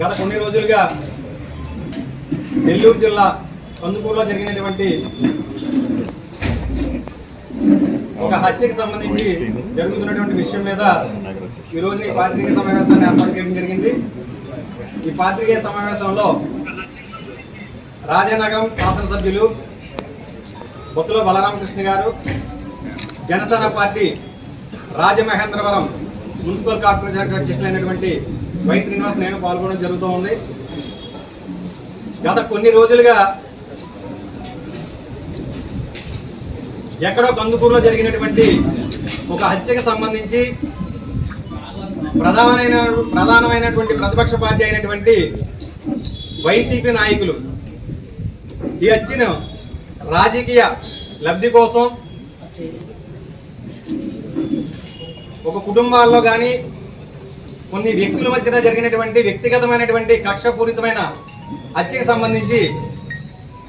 గత కొన్ని రోజులుగా నెల్లూరు జిల్లా కందుకూరులో జరిగినటువంటి ఒక హత్యకి సంబంధించి జరుగుతున్నటువంటి విషయం మీద ఈ ఈ పాత్రికేయ సమావేశాన్ని ఏర్పాటు చేయడం జరిగింది. ఈ పాత్రికేయ సమావేశంలో రాజానగరం శాసనసభ్యులు బొత్తుల బలరామకృష్ణ గారు Janasena party Rajamahendravaram municipal corporation అధ్యక్షులైనటువంటి Y Srinivas నేను పాల్గొనడం జరుగుతూ ఉంది. గత కొన్ని రోజులుగా ఎక్కడో కందుకూరులో జరిగినటువంటి ఒక హత్యకు సంబంధించి ప్రధానమైన ప్రధానమైనటువంటి ప్రతిపక్ష పార్టీ అయినటువంటి వైసీపీ నాయకులు ఈ హత్యను రాజకీయ లబ్ధి కోసం ఒక కుటుంబాల్లో కానీ కొన్ని వ్యక్తుల మధ్యన జరిగినటువంటి వ్యక్తిగతమైనటువంటి కక్షపూరితమైన హత్యకు సంబంధించి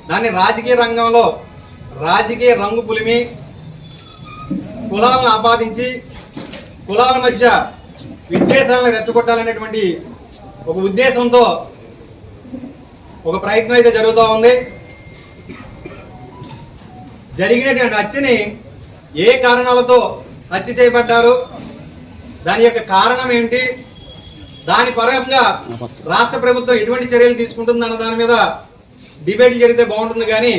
దాన్ని రాజకీయ రంగంలో రాజకీయ రంగు పులిమి కులాలను ఆపాదించి కులాల మధ్య విద్వేషాలను రెచ్చగొట్టాలనేటువంటి ఒక ఉద్దేశంతో ఒక ప్రయత్నం అయితే జరుగుతూ ఉంది. జరిగినటువంటి హత్యని ఏ కారణాలతో హత్య చేయబడ్డారు? దాని యొక్క కారణం ఏంటి? దాని పరంగా రాష్ట్ర ప్రభుత్వం ఎటువంటి చర్యలు తీసుకుంటుందన్న దాని మీద డిబేట్లు జరిగితే బాగుంటుంది కానీ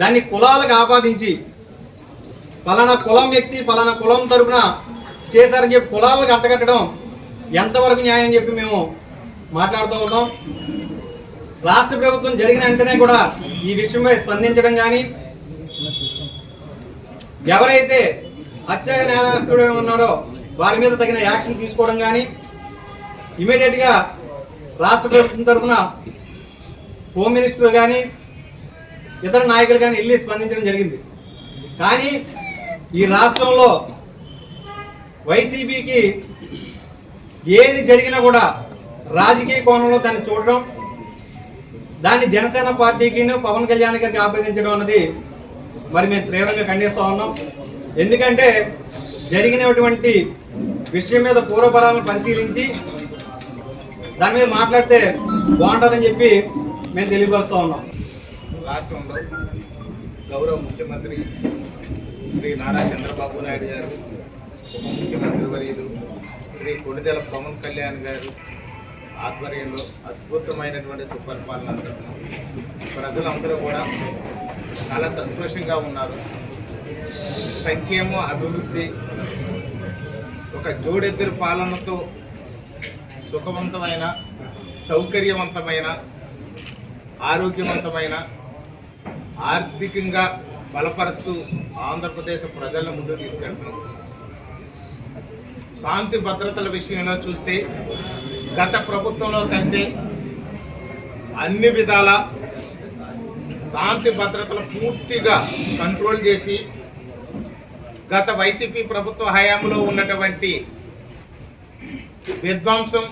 దాన్ని కులాలకు ఆపాదించి పలానా కులం వ్యక్తి పలానా కులం తరపున చేశారని చెప్పి కులాలకు అంటగట్టడం ఎంతవరకు న్యాయం చెప్పి మేము మాట్లాడుతూ ఉన్నాం. రాష్ట్ర ప్రభుత్వం జరిగిన వెంటనే కూడా ఈ విషయంపై స్పందించడం కానీ ఎవరైతే హత్య నేరస్తుడు ఉన్నారో వారి మీద తగిన యాక్షన్ తీసుకోవడం కానీ ఇమీడియట్గా రాష్ట్ర ప్రభుత్వం తరఫున హోమ్ మినిస్టర్ కానీ ఇతర నాయకులు కానీ వెళ్ళి స్పందించడం జరిగింది. కానీ ఈ రాష్ట్రంలో వైసీపీకి ఏది జరిగినా కూడా రాజకీయ కోణంలో దాన్ని చూడడం దాన్ని జనసేన పార్టీకి పవన్ కళ్యాణ్ గారికి ఆపాదించడం అన్నది మరి మేము తీవ్రంగా ఖండిస్తూ ఉన్నాం. ఎందుకంటే జరిగినటువంటి విషయం మీద పూర్వపరాలను పరిశీలించి దాని మీద మాట్లాడితే బాగుంటుందని చెప్పి మేము తెలియపరుస్తూ ఉన్నాం. రాష్ట్రంలో గౌరవ ముఖ్యమంత్రి శ్రీ నారా చంద్రబాబు నాయుడు గారు ఉప ముఖ్యమంత్రి వర్యులు శ్రీ కొడిదెల పవన్ కళ్యాణ్ గారు ఆధ్వర్యంలో అద్భుతమైనటువంటి సుపరిపాలన అందిస్తున్నాం ప్రజలందరూ కూడా చాలా సంతోషంగా ఉన్నారు. సంక్షేమ అభివృద్ధి ఒక జోడెద్దరి పాలనతో సుఖవంతమైన సౌకర్యవంతమైన ఆరోగ్యవంతమైన ఆర్థికంగా బలపరుస్తూ ఆంధ్రప్రదేశ్ ప్రజలను ముందుకు తీసుకెళ్తున్నాం. శాంతి భద్రతల విషయంలో చూస్తే గత ప్రభుత్వంలో కంటే అన్ని విధాల శాంతి భద్రతలు పూర్తిగా కంట్రోల్ చేసి గత వైసీపీ ప్రభుత్వ హయాంలో ఉన్నటువంటి విధ్వంసం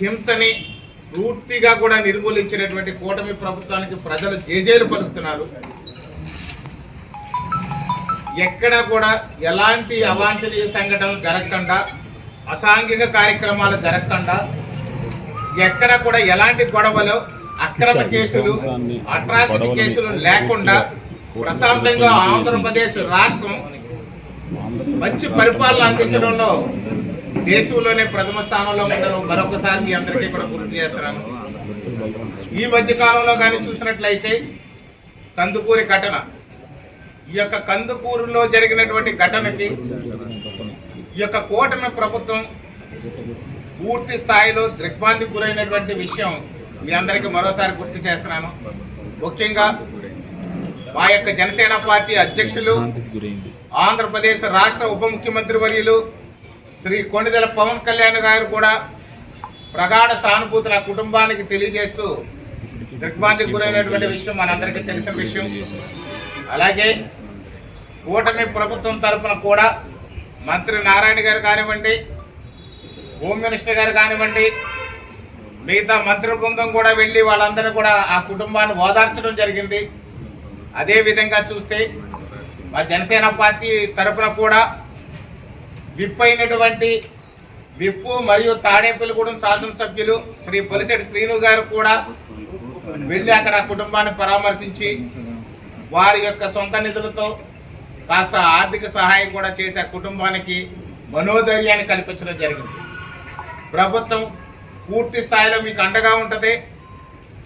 హింసని పూర్తిగా కూడా నిర్మూలించినటువంటి కూటమి ప్రభుత్వానికి ప్రజలు జేజేలు పలుకుతున్నారు. ఎక్కడ కూడా ఎలాంటి అవాంఛనీయ సంఘటనలు జరగకుండా అసాంఘిక కార్యక్రమాలు జరగకుండా ఎక్కడ కూడా ఎలాంటి గొడవలు అక్రమ కేసులు అట్రాసిటీ కేసులు లేకుండా ప్రశాంతంగా ఆంధ్రప్రదేశ్ రాష్ట్రం మంచి పరిపాలన అందించడంలో దేశంలోనే ప్రథమ స్థానంలో ఉండడం మరొకసారి మీ అందరికీ కూడా గుర్తు చేస్తున్నాను. ఈ మధ్య కాలంలో కానీ చూసినట్లయితే కందుకూరి ఘటన ఈ యొక్క కందుకూరులో జరిగినటువంటి ఘటనకి ఈ యొక్క కూటమి ప్రభుత్వం పూర్తి స్థాయిలో దిగ్భ్రాంతికి గురైనటువంటి విషయం మీ అందరికీ మరోసారి గుర్తు చేస్తున్నాను. ముఖ్యంగా మా యొక్క జనసేన పార్టీ అధ్యక్షులు ఆంధ్రప్రదేశ్ రాష్ట్ర ఉప ముఖ్యమంత్రి వర్యులు శ్రీ కొండిదెల పవన్ కళ్యాణ్ గారు కూడా ప్రగాఢ సానుభూతుల కుటుంబానికి తెలియజేస్తూ దిగ్భ్రాంతికి గురైనటువంటి విషయం మనందరికీ తెలిసిన విషయం. అలాగే కూటమి ప్రభుత్వం తరఫున కూడా మంత్రి నారాయణ గారు కానివ్వండి హోమ్ మినిస్టర్ గారు కానివ్వండి మిగతా మంత్రి బృందం కూడా వెళ్ళి వాళ్ళందరూ కూడా ఆ కుటుంబాన్ని ఓదార్చడం జరిగింది. అదే విధంగా చూస్తే మా జనసేన పార్టీ తరఫున కూడా విప్ అయినటువంటి విప్పు మరియు తాడేపల్లిగూడెం శాసనసభ్యులు శ్రీ పొలిశెట్టి శ్రీను గారు కూడా వెళ్ళి అక్కడ ఆ కుటుంబాన్ని పరామర్శించి వారి యొక్క సొంత నిధులతో కాస్త ఆర్థిక సహాయం కూడా చేసే కుటుంబానికి మనోధైర్యాన్ని కల్పించడం జరిగింది. ప్రభుత్వం పూర్తి స్థాయిలో మీకు అండగా ఉంటుంది.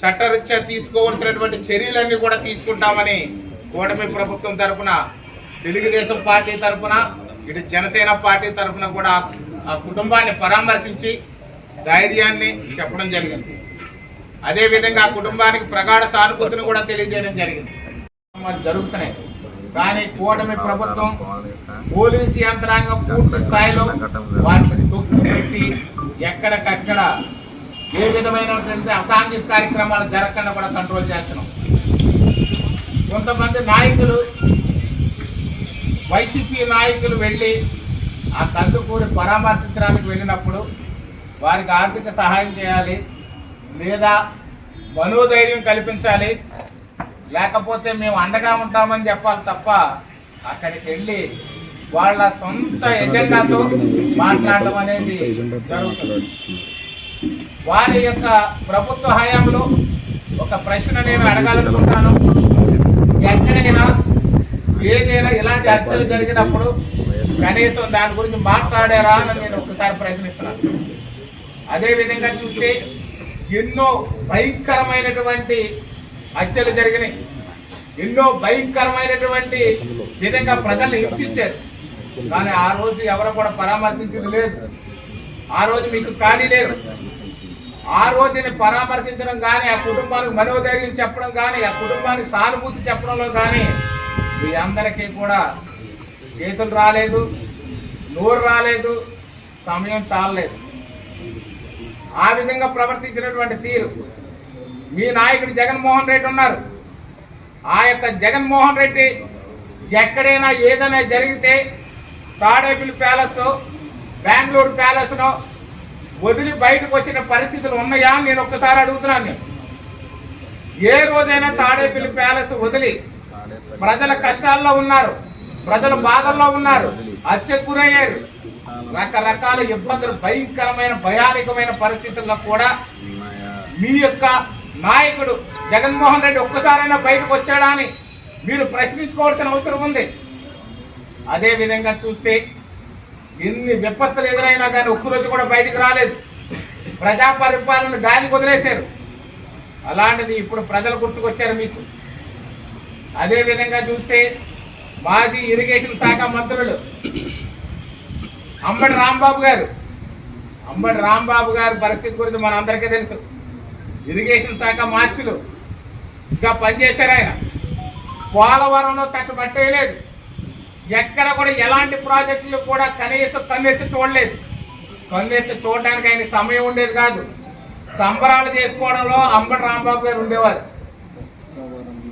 చట్టరీత్యా తీసుకోవాల్సినటువంటి చర్యలన్నీ కూడా తీసుకుంటామని కూటమి ప్రభుత్వం తరఫున తెలుగుదేశం పార్టీ తరపున ఇటు జనసేన పార్టీ తరపున కూడా ఆ కుటుంబాన్ని పరామర్శించి ధైర్యాన్ని చెప్పడం జరిగింది. అదేవిధంగా ఆ కుటుంబానికి ప్రగాఢ సానుభూతిని కూడా తెలియజేయడం జరిగింది. జరుగుతున్నాయి. కానీ కూటమి ప్రభుత్వం పోలీసు యంత్రాంగం పూర్తి స్థాయిలో వాటిని తొక్కు పెట్టి ఎక్కడికక్కడ ఏ విధమైనటువంటి అసాంఘిక కార్యక్రమాలు జరగకుండా కూడా కంట్రోల్ చేస్తున్నాం. కొంతమంది నాయకులు వైసీపీ నాయకులు వెళ్ళి ఆ కందుకూరి పరామర్శించడానికి వెళ్ళినప్పుడు వారికి ఆర్థిక సహాయం చేయాలి లేదా మనోధైర్యం కల్పించాలి. లేకపోతే మేము అండగా ఉంటామని చెప్పాలి తప్ప అక్కడికి వెళ్ళి వాళ్ళ సొంత ఎజెండాతో మాట్లాడడం అనేది జరుగుతుంది. వారి యొక్క ప్రభుత్వ హయాంలో ఒక ప్రశ్న నేను అడగాలనుకుంటాను. ఎక్కడైనా ఏదైనా ఇలాంటి హత్యలు జరిగినప్పుడు కనీసం దాని గురించి మాట్లాడారా అని నేను ఒకసారి ప్రశ్నిస్తున్నాను అదేవిధంగా చూస్తే ఎన్నో భయంకరమైనటువంటి హత్యలు జరిగినాయి. ఎన్నో భయంకరమైనటువంటి విధంగా ప్రజల్ని హింసించారు కానీ ఆ రోజు ఎవరు కూడా పరామర్శించడం లేదు. ఆ రోజు మీకు ఖాళీ లేదు. ఆ రోజుని పరామర్శించడం కానీ ఆ కుటుంబానికి మనోధైర్యం చెప్పడం కానీ ఆ కుటుంబానికి సానుభూతి చెప్పడంలో కానీ మీ అందరికీ కూడా చేతులు రాలేదు నోరు రాలేదు సమయం చాలలేదు. ఆ విధంగా ప్రవర్తించినటువంటి తీరు. మీ నాయకుడు జగన్మోహన్ రెడ్డి ఉన్నారు. ఆ యొక్క జగన్మోహన్ రెడ్డి ఎక్కడైనా ఏదైనా జరిగితే తాడేపల్లి ప్యాలెస్ బెంగళూరు ప్యాలెస్ను వదిలి బయటకు వచ్చిన పరిస్థితులు ఉన్నాయా నేను ఒక్కసారి అడుగుతున్నాను. నేను. ఏ రోజైనా తాడేపల్లి ప్యాలెస్ వదిలి ప్రజల కష్టాల్లో ఉన్నారు ప్రజలు బాధల్లో ఉన్నారు హత్య గురయ్యారు రకరకాల ఇబ్బందులు భయంకరమైన భయానకమైన పరిస్థితుల్లో కూడా మీ యొక్క నాయకుడు జగన్మోహన్ రెడ్డి ఒక్కసారైనా బయటకు వచ్చాడా అని మీరు ప్రశ్నించుకోవాల్సిన అవసరం ఉంది. అదే విధంగా చూస్తే ఎన్ని విపత్తులు ఎదురైనా కానీ ఒక్కరోజు కూడా బయటకు రాలేదు. ప్రజా పరిపాలన గాలి వదిలేశారు. అలాంటిది ఇప్పుడు ప్రజలు గుర్తుకొచ్చారు మీకు? అదేవిధంగా చూస్తే మాజీ ఇరిగేషన్ శాఖ మంత్రులు అంబడి రాంబాబు గారు. అంబడి రాంబాబు గారి పరిస్థితి గురించి మన అందరికీ తెలుసు. ఇరిగేషన్ శాఖ మార్చులు ఇంకా పనిచేశారు ఆయన. పోలవరంలో తట్టుబట్టేయలేదు ఎక్కడ కూడా ఎలాంటి ప్రాజెక్టులు కూడా కనీసం కన్నెత్తి చూడలేదు. కన్నెత్తి చూడడానికి ఆయన సమయం ఉండేది కాదు. సంబరాలు చేసుకోవడంలో అంబటి రాంబాబు గారు ఉండేవారు.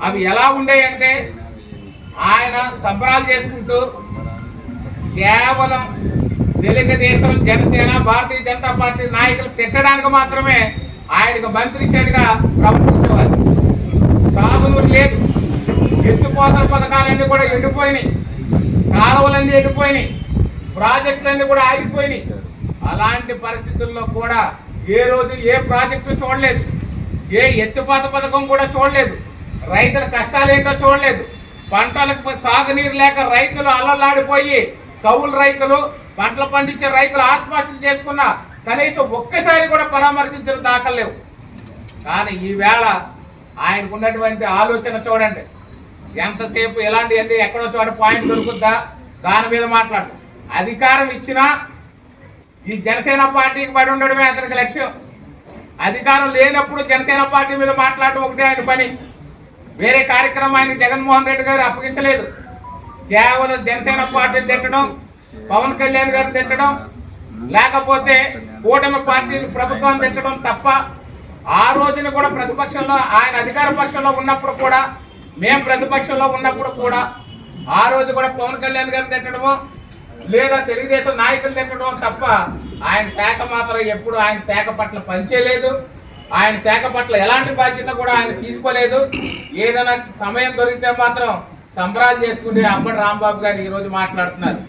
అవి ఎలా ఉండేయంటే ఆయన సంబరాలు చేసుకుంటూ కేవలం తెలుగుదేశం జనసేన భారతీయ జనతా పార్టీ నాయకులు తిట్టడానికి మాత్రమే ఆయనకు మంత్రిచేటుగా ప్రవర్తించేవారు సాగులు లేదు. ఎత్తుపోతల పథకాలన్నీ కూడా ఎండిపోయినాయి. కాలువలన్నీ ఎండిపోయినాయి. ప్రాజెక్టులన్నీ కూడా ఆగిపోయినాయి. అలాంటి పరిస్థితుల్లో కూడా ఏ రోజు ఏ ప్రాజెక్టు చూడలేదు. ఏ ఎత్తుపాత పథకం కూడా చూడలేదు. రైతుల కష్టాలు ఏంటో చూడలేదు. పంటలకు సాగునీరు లేక రైతులు అల్లలాడిపోయి కౌలు రైతులు పంటలు పండించే రైతులు ఆత్మహత్యలు చేసుకున్న కనీసం ఒక్కసారి కూడా పరామర్శించిన దాఖలు లేవు. కానీ ఈవేళ ఆయనకున్నటువంటి ఆలోచన చూడండి. ఎంతసేపు ఎలాంటి అంటే ఎక్కడో చోట పాయింట్ దొరుకుద్దా? దాని మీద మాట్లాడు అధికారం ఇచ్చినా ఈ జనసేన పార్టీకి పడి ఉండడమే అతనికి లక్ష్యం. అధికారం లేనప్పుడు జనసేన పార్టీ మీద మాట్లాడటం ఒకటే ఆయన పని. వేరే కార్యక్రమం ఆయన జగన్మోహన్ రెడ్డి గారు అప్పగించలేదు. కేవలం జనసేన పార్టీని తిట్టడం పవన్ కళ్యాణ్ గారు తిట్టడం లేకపోతే కూటమి పార్టీ ప్రభుత్వం తిట్టడం తప్ప ఆ రోజున కూడా ప్రతిపక్షంలో ఆయన అధికార పక్షంలో ఉన్నప్పుడు కూడా మేము ప్రతిపక్షంలో ఉన్నప్పుడు కూడా ఆ రోజు కూడా పవన్ కళ్యాణ్ గారిని తిట్టడము లేదా తెలుగుదేశం నాయకులు తిట్టడం తప్ప ఆయన శాఖ మాత్రం ఎప్పుడు ఆయన శాఖ పట్ల పనిచేయలేదు. ఆయన శాఖ పట్ల ఎలాంటి బాధ్యత కూడా ఆయన తీసుకోలేదు. ఏదైనా సమయం దొరికితే మాత్రం సంబరాలు చేసుకుంటే అంబడి రాంబాబు గారు ఈరోజు మాట్లాడుతున్నారు.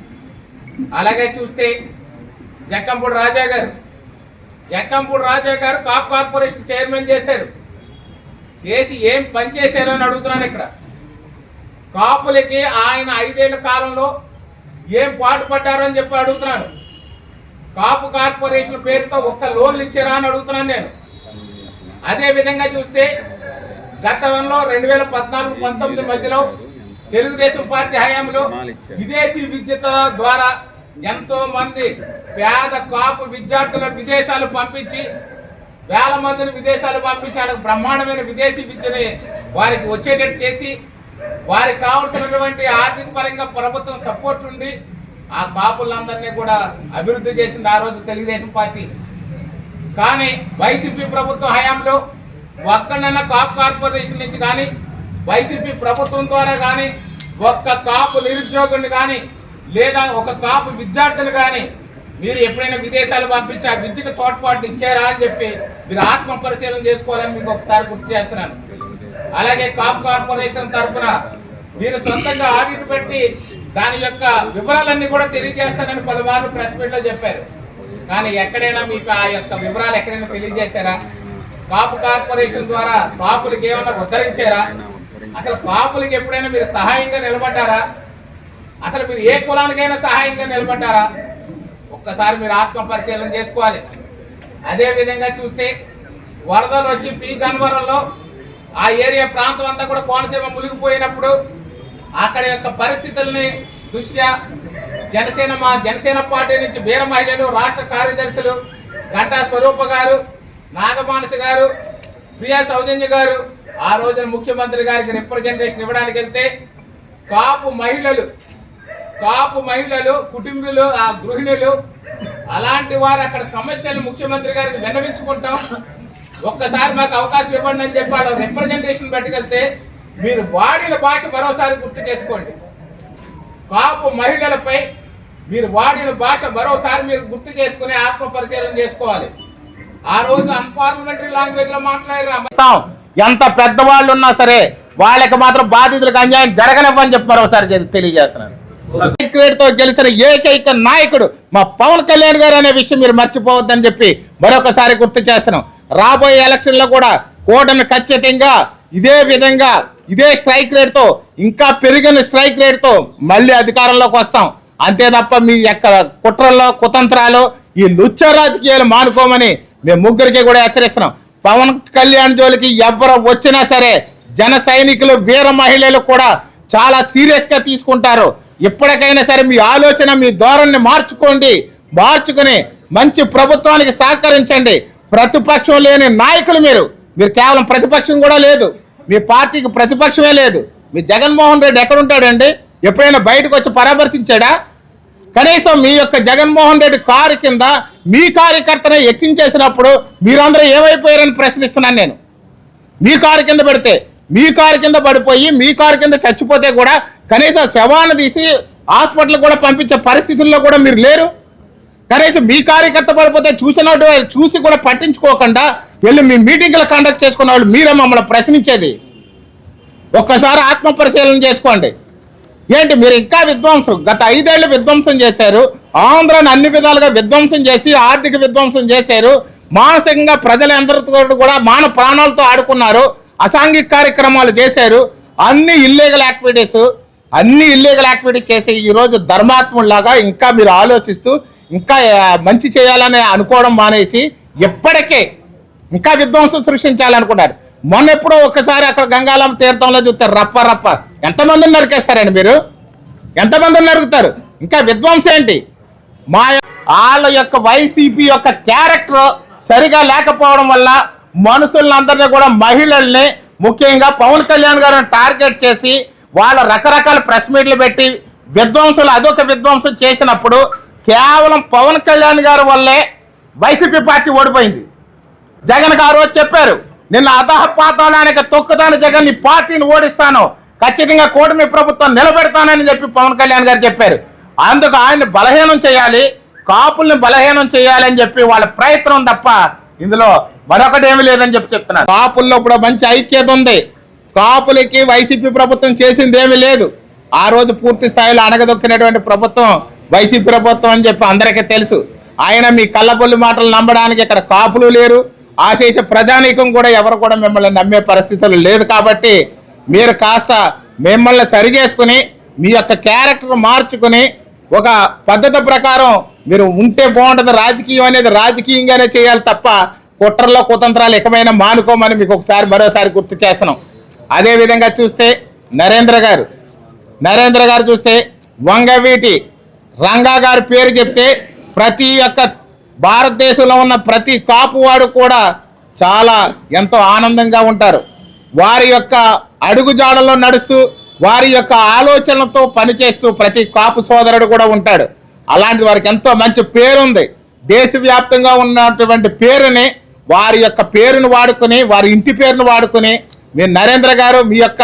అలాగే చూస్తే జక్కంపూడి రాజా గారు. జక్కంపూడి రాజా గారు కాప్ కార్పొరేషన్ చైర్మన్ చేశారు. చేసి ఏం పని చేశారు అని అడుగుతున్నాను ఇక్కడ. కాపులకి ఆయన ఐదేళ్ళ కాలంలో ఏం పాటు పడ్డారు అని చెప్పి అడుగుతున్నాను కాపు కార్పొరేషన్ పేరుతో ఒక్క లోన్లు ఇచ్చారా అని అడుగుతున్నాను నేను. అదే విధంగా చూస్తే గతంలో రెండు వేల పద్నాలుగు పంతొమ్మిది మధ్యలో తెలుగుదేశం పార్టీ హయాంలో విదేశీ విద్యత ద్వారా ఎంతో మంది పేద కాపు విద్యార్థులను విదేశాలు పంపించి వేల మందిని విదేశాలు పంపించి బ్రహ్మాండమైన విదేశీ విద్యని వారికి వచ్చేటట్టు చేసి వారికి కావాల్సినటువంటి ఆర్థిక పరంగా ప్రభుత్వం సపోర్ట్ ఉండి ఆ కాపులందరినీ కూడా అభివృద్ధి చేసింది ఆ రోజు తెలుగుదేశం పార్టీ. కానీ వైసీపీ ప్రభుత్వ హయాంలో ఒక్కడన్నా కాపు కార్పొరేషన్ నుంచి కానీ వైసీపీ ప్రభుత్వం ద్వారా కానీ ఒక్క కాపు నిరుద్యోగుని కానీ లేదా ఒక కాపు విద్యార్థులు కానీ మీరు ఎప్పుడైనా విదేశాలు పంపించి ఆ విద్యకు తోడ్పాటు ఇచ్చారా అని చెప్పి మీరు ఆత్మ పరిశీలన చేసుకోవాలని మీకు ఒకసారి గుర్తు చేస్తున్నాను. అలాగే కాపు కార్పొరేషన్ తరఫున మీరు సొంతంగా ఆడిట్ పెట్టి దాని యొక్క వివరాలన్నీ కూడా తెలియజేస్తానని పలుమార్లు ప్రెస్ మీట్లో చెప్పారు. కానీ ఎక్కడైనా మీకు ఆ యొక్క వివరాలు ఎక్కడైనా తెలియజేశారా? కాపు కార్పొరేషన్ ద్వారా పాపులకి ఏమైనా ఉద్ధరించారా? అసలు పాపులకి ఎప్పుడైనా మీరు సహాయంగా నిలబడ్డారా? అసలు మీరు ఏ కులానికైనా సహాయంగా నిలబడ్డారా? ఒక్కసారి మీరు ఆత్మ పరిశీలన చేసుకోవాలి. అదే విధంగా చూస్తే వరదలు వచ్చి పీ గన్వరంలో ఆ ఏరియా ప్రాంతం అంతా కూడా కోనసీమ మునిగిపోయినప్పుడు అక్కడ యొక్క పరిస్థితుల్ని దృష్ట్యా జనసేన మా జనసేన పార్టీ నుంచి వీర మహిళలు రాష్ట్ర కార్యదర్శులు గంటా స్వరూప గారు నాగమానస గారు ప్రియా సౌజన్య గారు ఆ రోజున ముఖ్యమంత్రి గారికి రిప్రజెంటేషన్ ఇవ్వడానికి వెళ్తే కాపు మహిళలు కాపు మహిళలు కుటుంబీలు ఆ గృహిణులు అలాంటి వారు అక్కడ సమస్యలు ముఖ్యమంత్రి గారికి విన్నవించుకుంటాం. ఒక్కసారి మాకు అవకాశం ఇవ్వండి అని చెప్పాడు రిప్రజెంటేషన్ పట్టుకెళ్తే మీరు వాడిన భాష మరోసారి గుర్తు చేసుకోండి. కాపు మహిళలపై మీరు వాడిన భాష మరోసారి మీరు గుర్తు చేసుకుని ఆత్మ చేసుకోవాలి. ఆ రోజు అన్పార్లమెంటరీ లాంగ్వేజ్లో మాట్లాడారు. ఎంత పెద్దవాళ్ళు ఉన్నా సరే వాళ్ళకి మాత్రం బాధితులకు అన్యాయం జరగనివ్వని చెప్పి మరోసారి తెలియజేస్తున్నారు తో గెలిచిన ఏకైక నాయకుడు మా పవన్ కళ్యాణ్ గారు అనే విషయం మీరు మర్చిపోవద్దని చెప్పి మరొకసారి గుర్తు చేస్తున్నాం. రాబోయే ఎలక్షన్లో కూడా కోటను ఖచ్చితంగా ఇదే విధంగా ఇదే స్ట్రైక్ రేట్తో ఇంకా పెరిగిన స్ట్రైక్ రేట్తో మళ్ళీ అధికారంలోకి వస్తాం. అంతే తప్ప మీ యొక్క కుట్రల్లో కుతంత్రాలు ఈ లుచ్చ రాజకీయాలు మానుకోమని మేము ముగ్గురికి కూడా హెచ్చరిస్తున్నాం. పవన్ కళ్యాణ్ జోలికి ఎవరు వచ్చినా సరే జన సైనికులు వీర మహిళలు కూడా చాలా సీరియస్గా తీసుకుంటారు. ఇప్పటికైనా సరే మీ ఆలోచన మీ ధోరణిని మార్చుకోండి. మార్చుకుని మంచి ప్రభుత్వానికి సహకరించండి. ప్రతిపక్షం లేని నాయకులు మీరు. మీరు కేవలం ప్రతిపక్షం కూడా లేదు. మీ పార్టీకి ప్రతిపక్షమే లేదు. మీ జగన్మోహన్ రెడ్డి ఎక్కడ ఉంటాడండి? ఎప్పుడైనా బయటకు వచ్చి పరామర్శించాడా? కనీసం మీ యొక్క జగన్మోహన్ రెడ్డి కారు కింద మీ కార్యకర్తనే ఎక్కించేసినప్పుడు మీరందరూ ఏమైపోయారని ప్రశ్నిస్తున్నాను నేను. మీ కారు కింద పెడితే మీ కారు కింద పడిపోయి మీ కారు కింద చచ్చిపోతే కూడా కనీసం శవాన్ని తీసి హాస్పిటల్ కూడా పంపించే పరిస్థితుల్లో కూడా మీరు లేరు. కనీసం మీ కార్యకర్త పడిపోతే చూసినట్టు చూసి కూడా పట్టించుకోకుండా వెళ్ళి మీ మీటింగ్లు కండక్ట్ చేసుకున్న వాళ్ళు మీరే మమ్మల్ని ప్రశ్నించేది. ఒక్కసారి ఆత్మ పరిశీలన చేసుకోండి. ఏంటి మీరు ఇంకా విధ్వంసం గత ఐదేళ్ళు విధ్వంసం చేశారు ఆంధ్రాని అన్ని విధాలుగా విధ్వంసం చేసి ఆర్థిక విధ్వంసం చేశారు మానసికంగా ప్రజలందరితో కూడా మాన ప్రాణాలతో ఆడుకున్నారు అసాంఘిక కార్యక్రమాలు చేశారు అన్ని ఇల్లీగల్ యాక్టివిటీస్ అన్ని ఇల్లీగల్ యాక్టివిటీస్ చేసి ఈరోజు ధర్మాత్ముల్లాగా ఇంకా మీరు ఆలోచిస్తూ ఇంకా మంచి చేయాలని అనుకోవడం మానేసి ఎప్పటికే ఇంకా విధ్వంసం సృష్టించాలనుకున్నారు. మొన్న ఎప్పుడో ఒక్కసారి అక్కడ గంగాలం తీర్థంలో చూస్తే రప్ప రప్ప. ఎంతమందిని నరికేస్తారండి మీరు? ఎంతమందిని నరుకుతారు? ఇంకా విధ్వంసం ఏంటి? మా వాళ్ళ యొక్క వైసీపీ యొక్క క్యారెక్టర్ సరిగా లేకపోవడం వల్ల మనుషులందరినీ కూడా మహిళల్ని ముఖ్యంగా పవన్ కళ్యాణ్ గారిని టార్గెట్ చేసి వాళ్ళ రకరకాల ప్రెస్ మీట్లు పెట్టి విధ్వంసులు అదొక విధ్వంసం చేసినప్పుడు కేవలం పవన్ కళ్యాణ్ గారి వల్లే వైసీపీ పార్టీ ఓడిపోయింది. జగన్ గారు చెప్పారు నిన్న అధహ పాతాళానికి తొక్కుతాను జగన్ నీ పార్టీని ఓడిస్తాను. ఖచ్చితంగా కూటమి ప్రభుత్వం నిలబెడతానని చెప్పి పవన్ కళ్యాణ్ గారు చెప్పారు. అందుకు ఆయన్ని బలహీనం చేయాలి కాపుల్ని బలహీనం చేయాలి అని చెప్పి వాళ్ళ ప్రయత్నం తప్ప ఇందులో మరొకటి ఏమీ లేదని చెప్పి చెప్తున్నారు కాపుల్లో ఇప్పుడు మంచి ఐక్యత ఉంది. కాపులకి వైసీపీ ప్రభుత్వం చేసింది ఏమీ లేదు. ఆ రోజు పూర్తి స్థాయిలో అణగదొక్కినటువంటి ప్రభుత్వం వైసీపీ ప్రభుత్వం అని చెప్పి అందరికీ తెలుసు. ఆయన మీ కళ్ళబొల్లి మాటలు నమ్మడానికి ఇక్కడ కాపులు లేరు. ఆశేష ప్రజానీకం కూడా ఎవరు కూడా మిమ్మల్ని నమ్మే పరిస్థితులు లేదు కాబట్టి మీరు కాస్త మిమ్మల్ని సరి చేసుకుని మీ యొక్క క్యారెక్టర్ మార్చుకుని ఒక పద్ధతి ప్రకారం మీరు ఉంటే బాగుంటుంది. రాజకీయం అనేది రాజకీయంగానే చేయాలి తప్ప కుట్రల్లో కుతంత్రాలు ఎకమైన మానుకోమని మీకు ఒకసారి మరోసారి గుర్తు చేస్తున్నాం. అదేవిధంగా చూస్తే నరేంద్ర గారు. నరేంద్ర గారు చూస్తే వంగవీటి రంగా గారి పేరు చెప్తే ప్రతి ఒక్క భారతదేశంలో ఉన్న ప్రతి కాపువాడు కూడా చాలా ఎంతో ఆనందంగా ఉంటారు. వారి యొక్క అడుగుజాడలో నడుస్తూ వారి యొక్క ఆలోచనలతో పనిచేస్తూ ప్రతి కాపు సోదరుడు కూడా ఉంటాడు. అలాంటి వారికి ఎంతో మంచి పేరుంది. దేశవ్యాప్తంగా ఉన్నటువంటి పేరుని వారి యొక్క పేరును వాడుకుని వారి ఇంటి పేరును వాడుకుని మీ నరేంద్ర గారు మీ యొక్క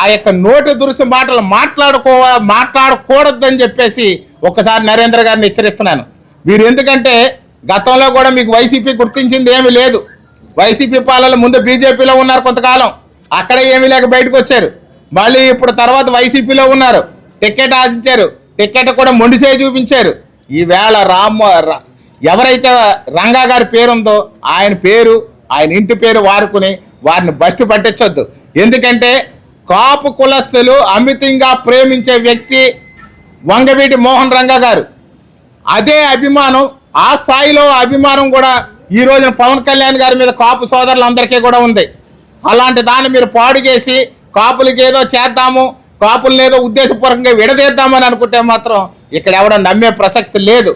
ఆ యొక్క నోటి దురుసు మాటలు మాట్లాడుకో మాట్లాడకూడదని చెప్పేసి ఒక్కసారి నరేంద్ర గారిని హెచ్చరిస్తున్నాను. మీరు ఎందుకంటే గతంలో కూడా మీకు వైసీపీ గుర్తించింది ఏమీ లేదు. వైసీపీ పాలన ముందు బీజేపీలో ఉన్నారు కొంతకాలం. అక్కడ ఏమీ లేక బయటకు వచ్చారు. మళ్ళీ ఇప్పుడు తర్వాత వైసీపీలో ఉన్నారు. టికెట్ ఆశించారు. టికెట్ కూడా మొండి చేయి చూపించారు. ఈవేళ రామ్ ఎవరైతే రంగా గారి పేరుందో ఆయన పేరు ఆయన ఇంటి పేరు వారుకుని వారిని బస్టు పట్టించొద్దు. ఎందుకంటే కాపు కులస్తులు అమితంగా ప్రేమించే వ్యక్తి వంగవీటి మోహన్ రంగా గారు. అదే అభిమానం ఆ స్థాయిలో అభిమానం కూడా ఈ రోజున పవన్ కళ్యాణ్ గారి మీద కాపు సోదరులందరికీ కూడా ఉంది. అలాంటి దాన్ని మీరు పాడు చేసి కాపులకి ఏదో చేద్దాము కాపులను ఏదో ఉద్దేశపూర్వకంగా విడదీద్దామని అనుకుంటే మాత్రం ఇక్కడ ఎవడో నమ్మే ప్రసక్తి లేదు.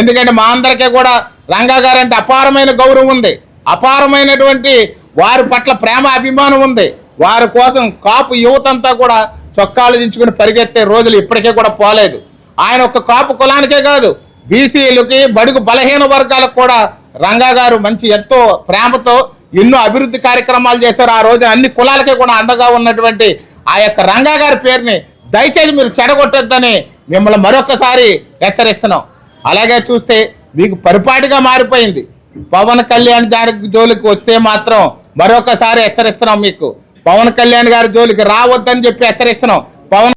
ఎందుకంటే మా అందరికీ కూడా రంగా గారు అంటే అపారమైన గౌరవం ఉంది. అపారమైనటువంటి వారి పట్ల ప్రేమ అభిమానం ఉంది. వారి కోసం కాపు యువతంతా కూడా చొక్కాలు దించుకుని పరిగెత్తే రోజులు ఇప్పటికే కూడా పోలేదు. ఆయన ఒక కాపు కులానికే కాదు బీసీలకి బడుగు బలహీన వర్గాలకు కూడా రంగా గారు మంచి ఎంతో ప్రేమతో ఎన్నో అభివృద్ధి కార్యక్రమాలు చేశారు. ఆ రోజు అన్ని కులాలకే కూడా అండగా ఉన్నటువంటి ఆ యొక్క రంగా గారి పేరుని దయచేసి మీరు చెడగొట్టొద్దని మిమ్మల్ని మరొకసారి హెచ్చరిస్తున్నాం. అలాగే చూస్తే మీకు పరిపాటిగా మారిపోయింది. పవన్ కళ్యాణ్ గారి జోలికి వస్తే మాత్రం మరొకసారి హెచ్చరిస్తున్నాం మీకు. పవన్ కళ్యాణ్ గారి జోలికి రావద్దని చెప్పి హెచ్చరిస్తున్నాం. పవన్